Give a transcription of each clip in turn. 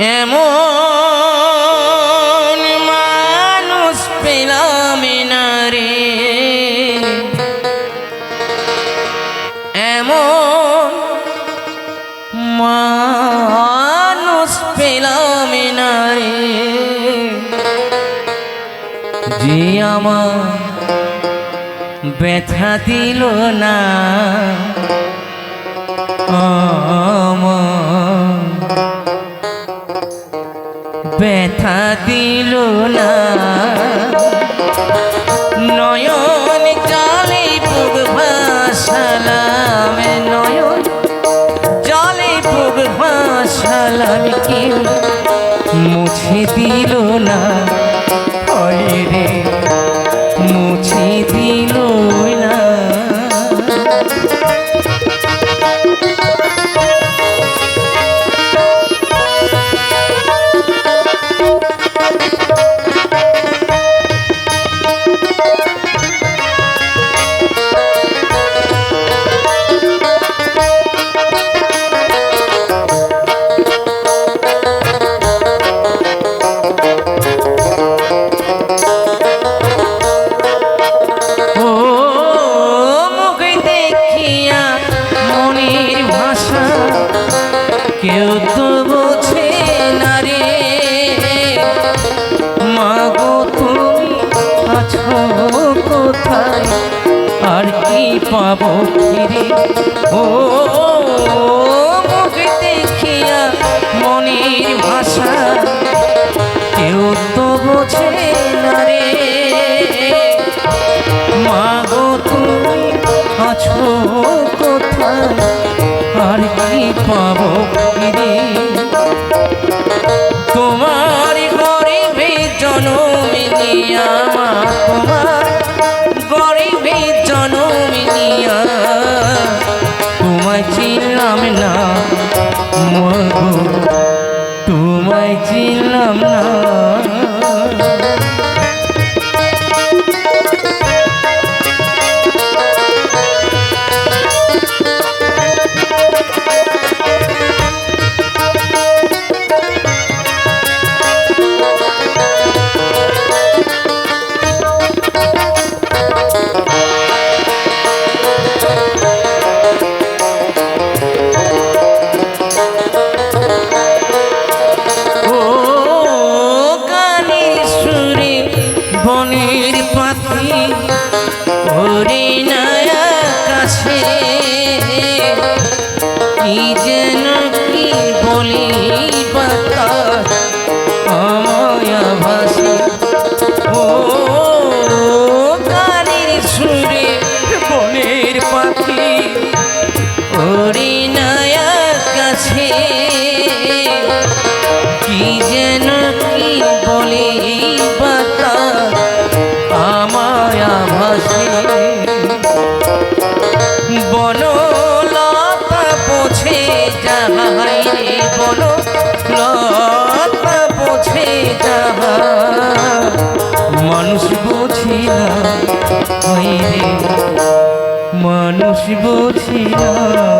এমন মানুষ পেলাম রে। এমন মানুষ পেলাম রে। যে আমার ব্যথা দিল না আমার মুছে দিল না। মুখিরে ও মুখ ভাষা কেউ তো বোঝে না রে মা আর কি পাবো রে তোমার ঘরে জনমিনি, আমার তোমার 음. 음. মানুষ বুঝি না মানুষ বুঝি না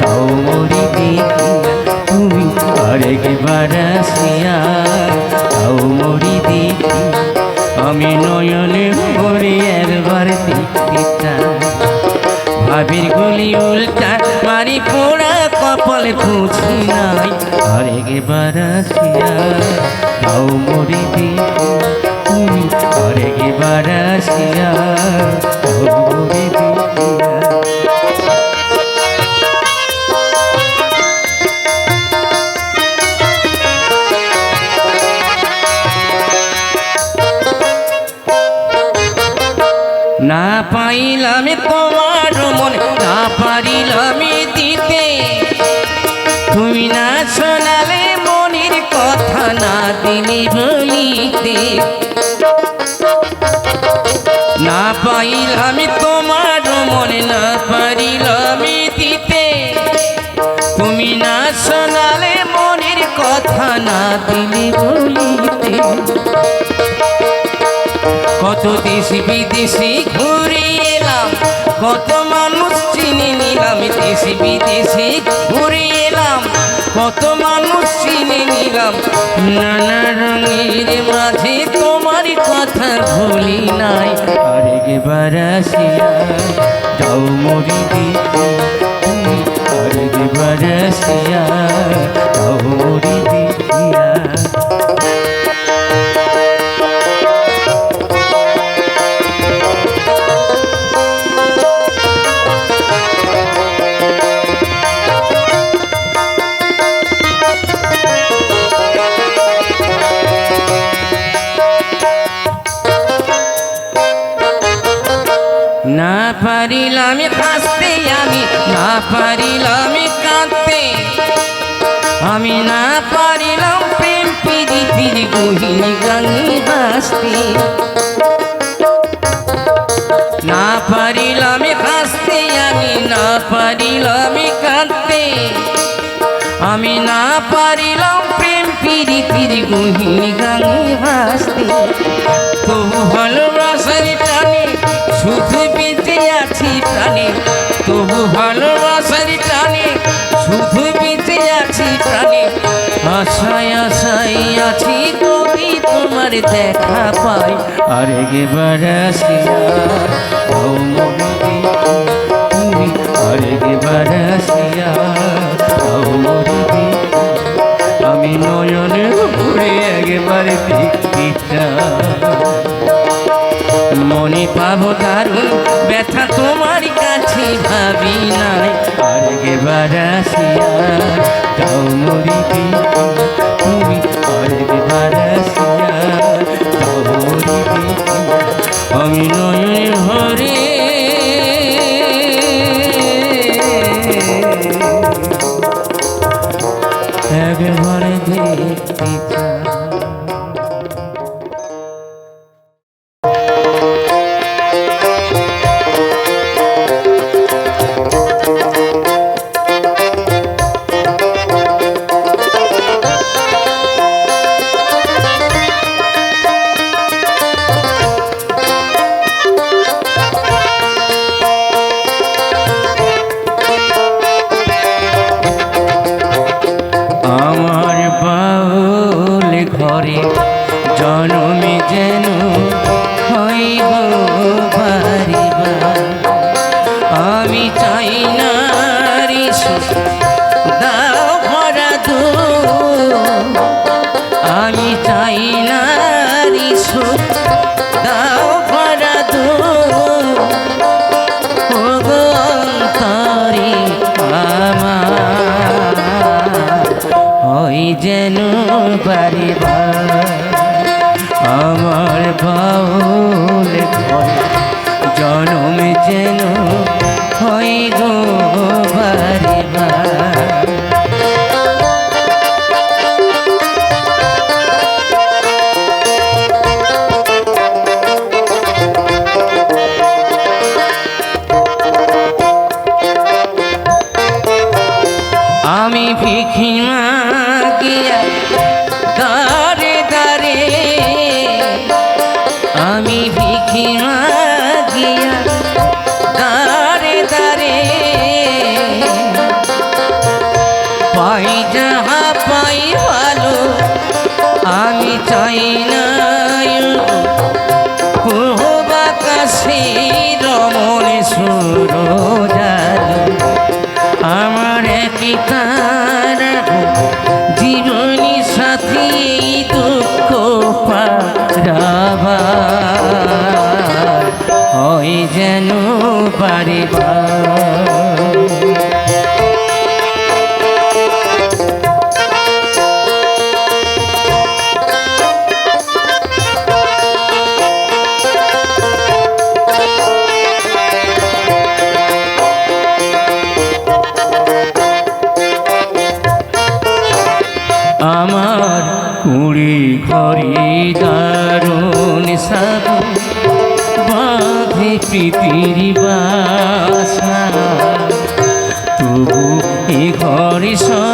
তাও মরি দেখিয়া তুমি আরেকবার আসিয়া তাও মরি দেখি আমি নয়নে মরি একবার দেখতে। চাই ভাবির গুলি উল্টা মারি পোড়া কপাল খুঁজি নাই আরেকবার আসিয়া তাও মরি দেখি তুমি আরেকবার আসিয়া পাইলাম তোমার মন না পারিলাম দিতে। তুমি না শোনালে মনের কথা না দিলে বলিতে। না পাইলাম তোমার মন না পারিলাম দিতে। তুমি না শোনালে মনের কথা না দিলে বলিতে। কত দেশ বিদেশে ঘুরে এলাম। কত মানুষ চিনে নিলাম দেশ বিদেশি ঘুরে এলাম। কত মানুষ চিনি নিলাম নানা রঙের মাঝে তোমার কথা ভুলি নাই। আরেকবার আসিয়া যাও মরি দিদি আসিয়া যাও মরি হাসতে না পারিলাম হাসতে আমি না পারিলাম কাঁদতে। আমি না পারিলাম প্রেম পিড়িতির গহিনী গানি হাসতে। তবু ভালোবাসার টানে, শুধু বেঁচে আছি প্রাণে। তবু ভালোবাসার টানে, শুধু বেঁচে আছি প্রাণে। আশায় আশায় আছি তোমার দেখা পাই। আর মনে দেখি তুমি। আর মনে দেখি আমি নয়নে ঘুরে একবার মনে পাবো দারুণ ব্যথা তোমার কাছে ভাবি নাই। আর এবার আসিয়া যাও মরি ওই যেন পারিবা আমার বাউল ঘরে যারে বা ঘরে সব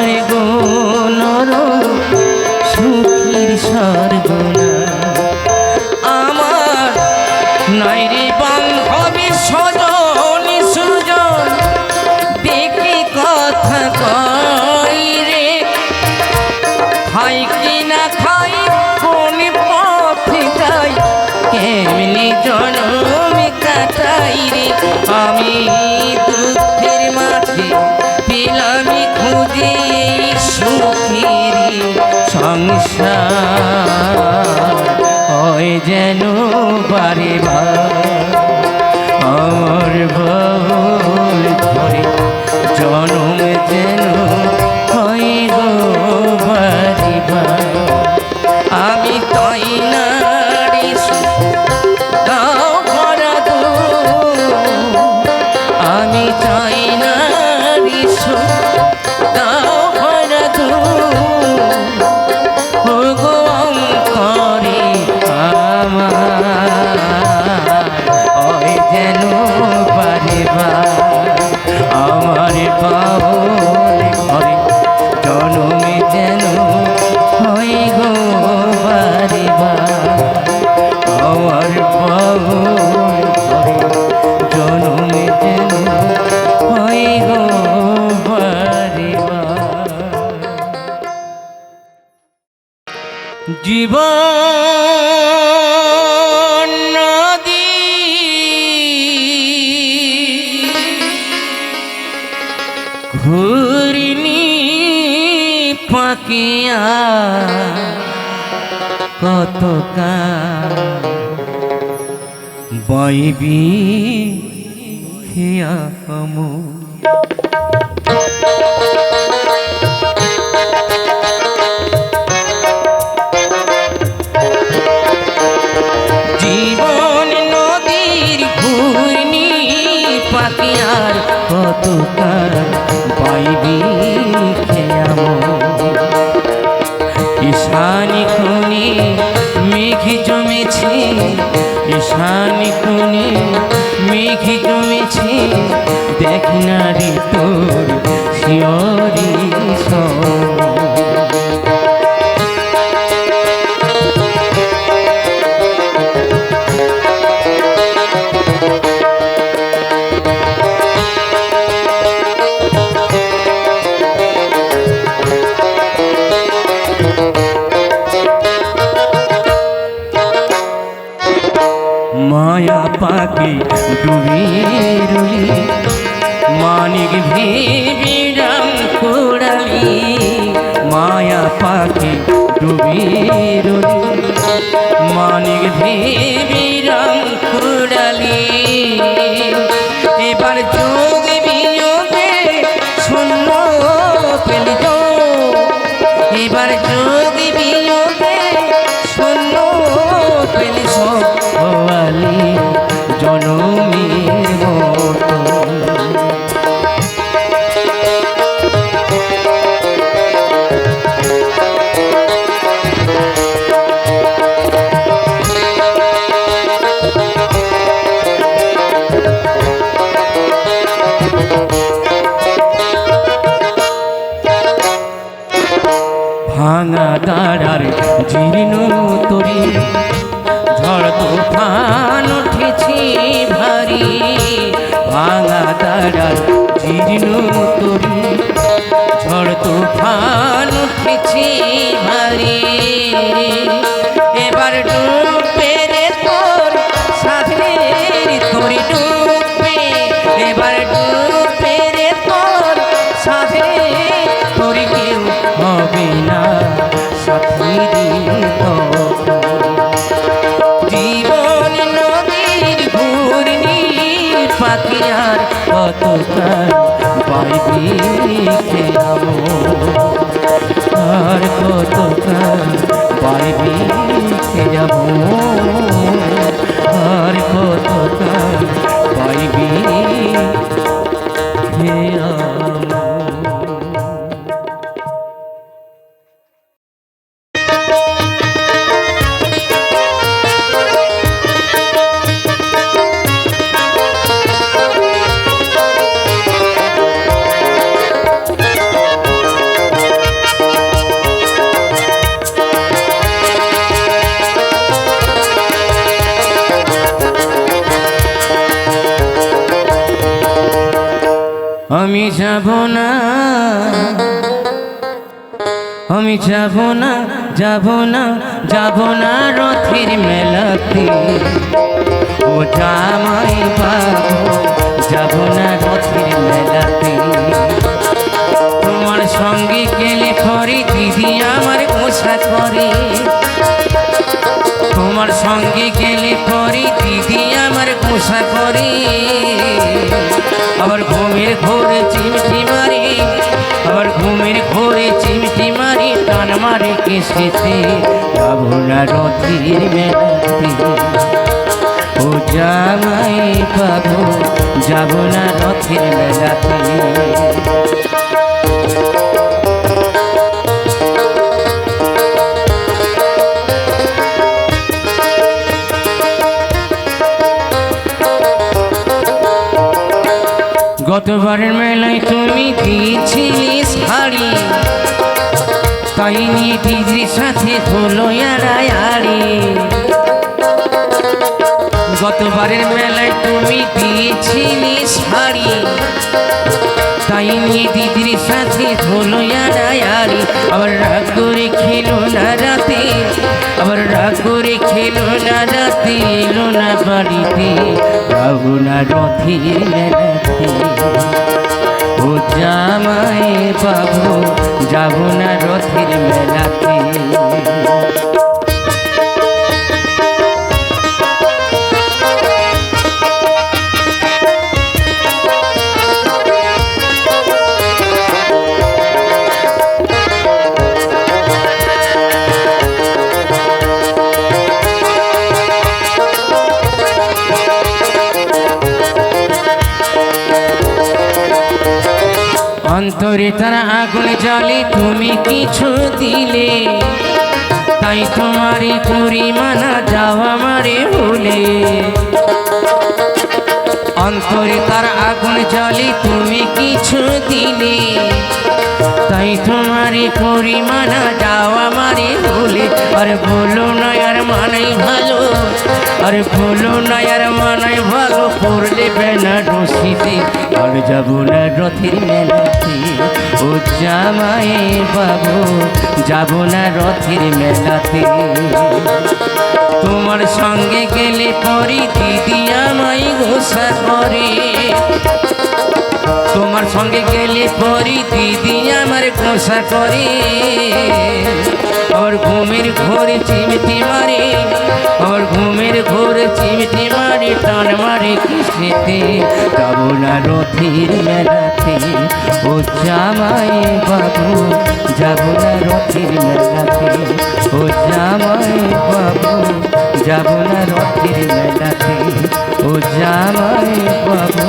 রে ঘুরিনি পাকিয়া। কত বাইবি খেয়া আমু। কত কার শানি মেঘে কমেছে দেখ না রে তোর শিয়র মীর কতকাল পাইবি খেলাম আর কত পাইবি খেলাম আমি যাব না। আমি যাব না যাব না যাব না রথের মেলাতে। ও জামাই বাবু যাব না রথের মেলাতে। তোমার সঙ্গে গেলে পরে দিদি আমার পোষা করে তোমার সঙ্গে গেলে পরে দিদি আমার পোষা করে। আবার ঘুমের ঘোরে চিমটি মারি, আবার ঘুমের ঘোরে চিমটি মারি, টান মারে কেসেতে যাব না রথের মেলাতে। ও জামাই পাবো যাব না রথের মেলাতে। গতবারের মেলায় তুমি দিয়েছিলে শাড়ি তাই নিয়ে দিদির সাথে হলো আড়াই গতবারের মেলায় তুমি দিয়েছিলে শাড়ি তাই নিয়ে দিদির সাথে হলো আড়াই আবার রাগ করে খেলো না রাতে। আবার রাগ খেলো না রাতে এলো না বাড়িতে, ভাবনা রথি মেলাতে ও জামাই বাবু, যাব না রথের মেলাতে। কিছু দিলে, তাই তোমারই পরিমানা যাওয়া মারে ভুলে অন্তরে তার আগুন জ্বলে তুমি কিছু দিলে, তাই তোমারই পরিমানা যাওয়া মারে ভুলে আর বলো না আর মানাই ভালো, আর বলো না আর মানাই ভালো, পড়লে বেনা রশিতে, আর যাব না রথের মেলাতে। জামাই বাবু যাব না রথের মেলাতে। তোমার সঙ্গে গেলে পরে দিদি আমায় গোসা করে। তোমার সঙ্গে গেলে পরি, দিদি আমার গোসা করে। আর ঘুমের ঘোরে চিমটি মারে আর ঘুমের ঘোরে চিমটি মারে, টান মারে কিসেতে যাব না রথের মেলাতে, ও জামাই বাবু, যাব না রথের মেলাতে, ও জামাই বাবু, যাব না রথের মেলাতে, ও জামাই বাবু।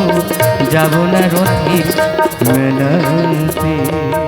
যাব না রথির মেলাতে।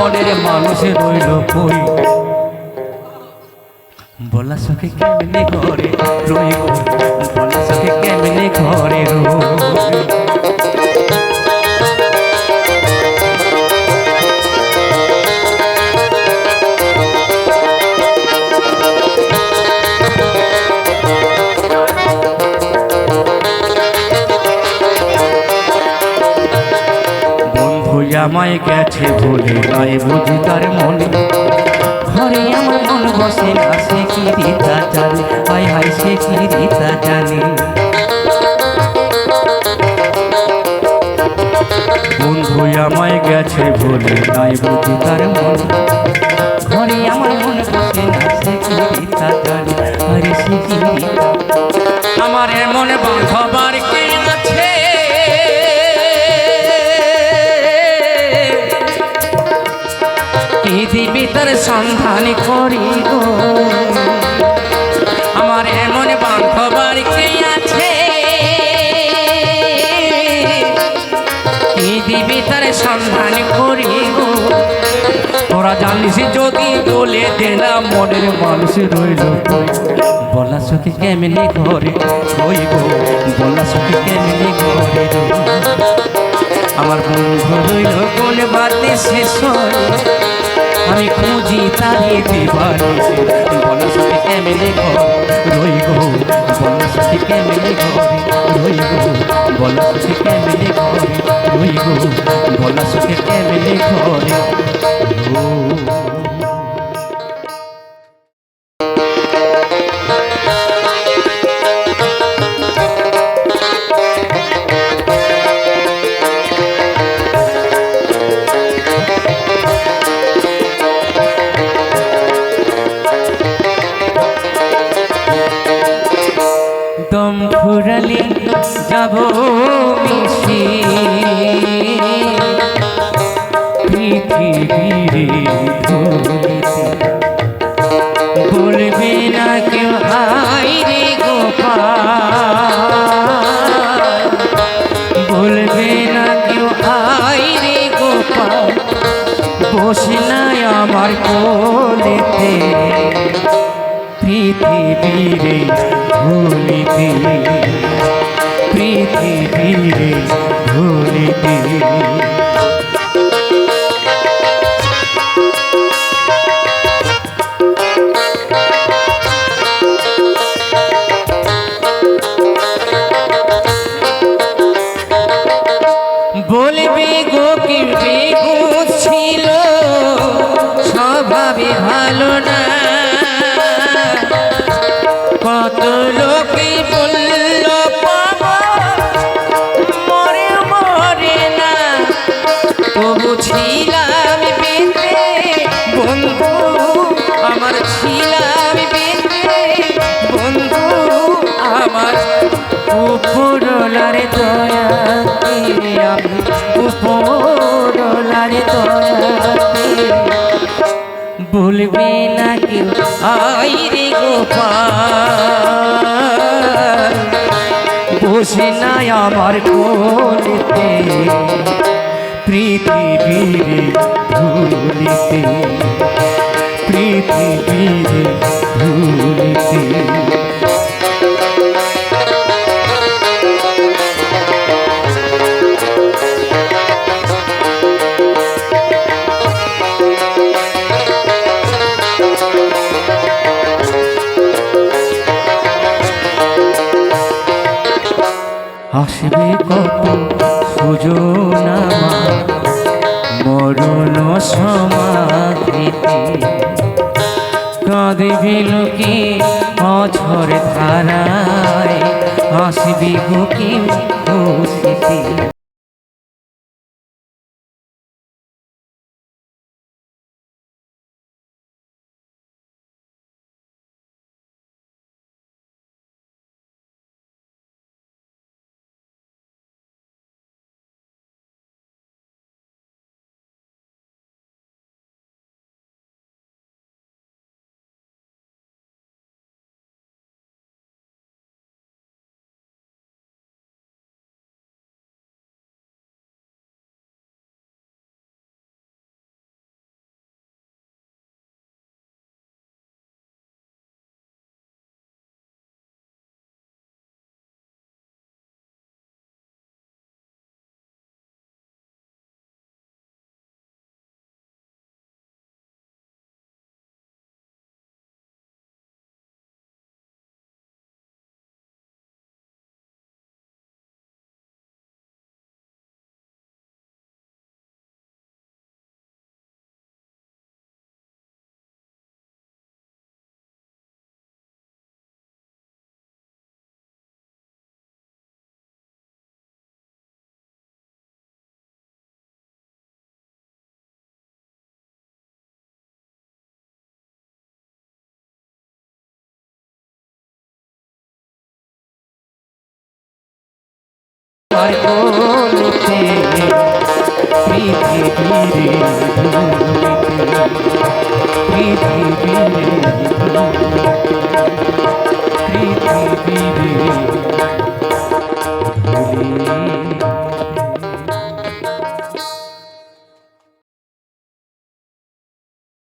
মনের মানুষ রইল কই বলা সখে কেমনে ঘরে রই গো বলা সখে কেমনে ঘরে রই আমায় গেছে বলে নাই বুঝি তার মনে। ঘরে আমার মন বসে না সে কি রীতা জানে হাই হাই সে কি রীতা জানে। বন্ধু আমায় গেছে বলে নাই বুঝি তার মনে। ঘরে আমার মন বসে না সে কি রীতা জানে, আরে সে কি রীতা। আমার এমন বাঁধবার কে পৃথিবী তার সন্ধান করি গো। আমার এমন বাঁধবার কে আছে? পৃথিবী তার সন্ধান করি গো? তোরা জানিস যদি দোলে দিলাম মনের মানুষ রইল। বলা সখী কেমনি ঘরে রই গো? বলা সখী কেমনি ঘরে আমার বন্ধু রইল কোন বাদে শেষ আমি খুঁজি তারে দিবানিসে বলা ক্যামেলে ঘর? রই গো বলা ক্যামেলে ঘর? রই গো বলা ক্যামেলে ঘর? রই গো ক্যামেলে ঘর? রই। পৃথিবীরে বলবে না কেউ? আই রে গোপাল। বসে নাই আমার কোলেতে পৃথিবীর ভুলিতে পৃথিবীর ধুলিতে। লোকে অঝর ধারায় আসবি বুকি খুশিতে কোলেতে পৃথিবীরে পৃথিবীরে